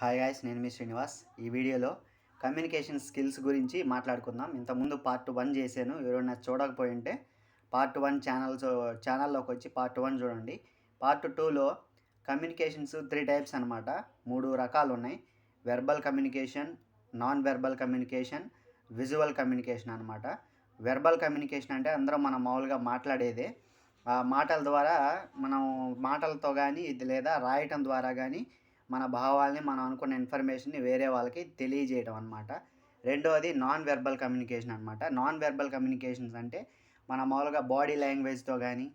Hi guys నేను మీ శ్రీనివాస్. ఈ వీడియోలో కమ్యూనికేషన్ స్కిల్స్ గురించి మాట్లాడుకుందాం. ఇంతకుముందు పార్ట్ వన్ చేశాను. ఎవరైనా చూడకపోయి ఉంటే పార్ట్ వన్ ఛానల్స్ ఛానల్లోకి వచ్చి పార్ట్ వన్ చూడండి. పార్ట్ టూలో కమ్యూనికేషన్స్ త్రీ టైప్స్ అనమాట మూడు రకాలు ఉన్నాయి. Verbal communication non verbal communication visual communication అనమాట వెర్బల్ కమ్యూనికేషన్ అంటే అందరం మనం మామూలుగా మాట్లాడేదే. ఆ మాటల ద్వారా మనం మాటలతో కానీ ఇది లేదా రాయటం ద్వారా కానీ మన భావాల్ని మనం అనుకున్న ఇన్ఫర్మేషన్ని వేరే వాళ్ళకి తెలియజేయడం అనమాట రెండవది నాన్ వెర్బల్ కమ్యూనికేషన్ అనమాట నాన్ వెర్బల్ కమ్యూనికేషన్స్ అంటే మన మామూలుగా బాడీ లాంగ్వేజ్తో కానీ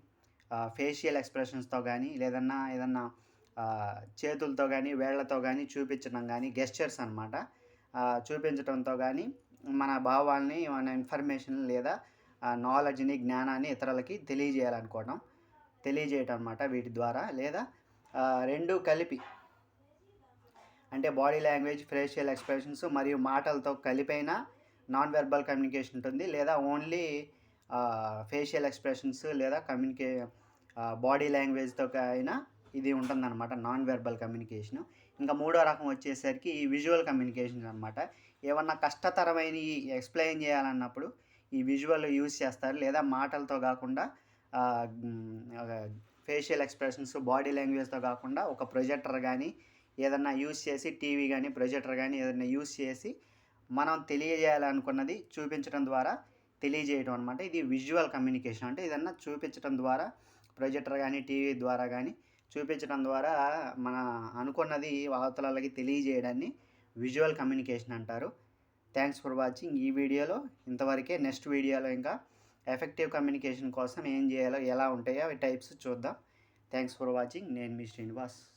ఫేషియల్ ఎక్స్ప్రెషన్స్తో కానీ లేదన్నా ఏదన్నా చేతులతో కానీ వేళ్ళతో కానీ చూపించడం కానీ గెస్చర్స్ అనమాట చూపించడంతో కానీ మన భావాల్ని మన ఇన్ఫర్మేషన్ లేదా నాలెడ్జ్ని జ్ఞానాన్ని ఇతరులకి తెలియజేయాలనుకోవడం తెలియజేయటం అనమాట వీటి ద్వారా. లేదా రెండు కలిపి అంటే బాడీ లాంగ్వేజ్ ఫేషియల్ ఎక్స్ప్రెషన్స్ మరియు మాటలతో కలిపైన నాన్ వెర్బల్ కమ్యూనికేషన్ ఉంటుంది. లేదా ఓన్లీ ఫేషియల్ ఎక్స్ప్రెషన్స్ లేదా కమ్యూనికే బాడీ లాంగ్వేజ్తో అయినా ఇది ఉంటుందన్నమాట నాన్ వెర్బల్ కమ్యూనికేషన్ ఇంకా మూడో రకం వచ్చేసరికి ఈ విజువల్ కమ్యూనికేషన్ అనమాట ఏమన్నా కష్టతరమైన ఎక్స్ప్లెయిన్ చేయాలన్నప్పుడు ఈ విజువల్ యూజ్ చేస్తారు. లేదా మాటలతో కాకుండా ఫేషియల్ ఎక్స్ప్రెషన్స్ బాడీ లాంగ్వేజ్తో కాకుండా ఒక ప్రొజెక్టర్ కానీ ఏదన్నా యూజ్ చేసి టీవీ కానీ ప్రొజెక్టర్ కానీ ఏదైనా యూస్ చేసి మనం తెలియజేయాలనుకున్నది చూపించడం ద్వారా తెలియజేయడం అనమాట ఇది విజువల్ కమ్యూనికేషన్. అంటే ఏదన్నా చూపించడం ద్వారా ప్రొజెక్టర్ కానీ టీవీ ద్వారా కానీ చూపించడం ద్వారా మన అనుకున్నది వార్తలకి తెలియజేయడాన్ని విజువల్ కమ్యూనికేషన్ అంటారు. Thanks for watching. ఈ వీడియోలో ఇంతవరకే నెక్స్ట్ వీడియోలో ఇంకా ఎఫెక్టివ్ కమ్యూనికేషన్ కోసం ఏం చేయాలో ఎలా ఉంటాయో అవి టైప్స్ చూద్దాం. Thanks for watching. నేను మీ శ్రీనివాస్.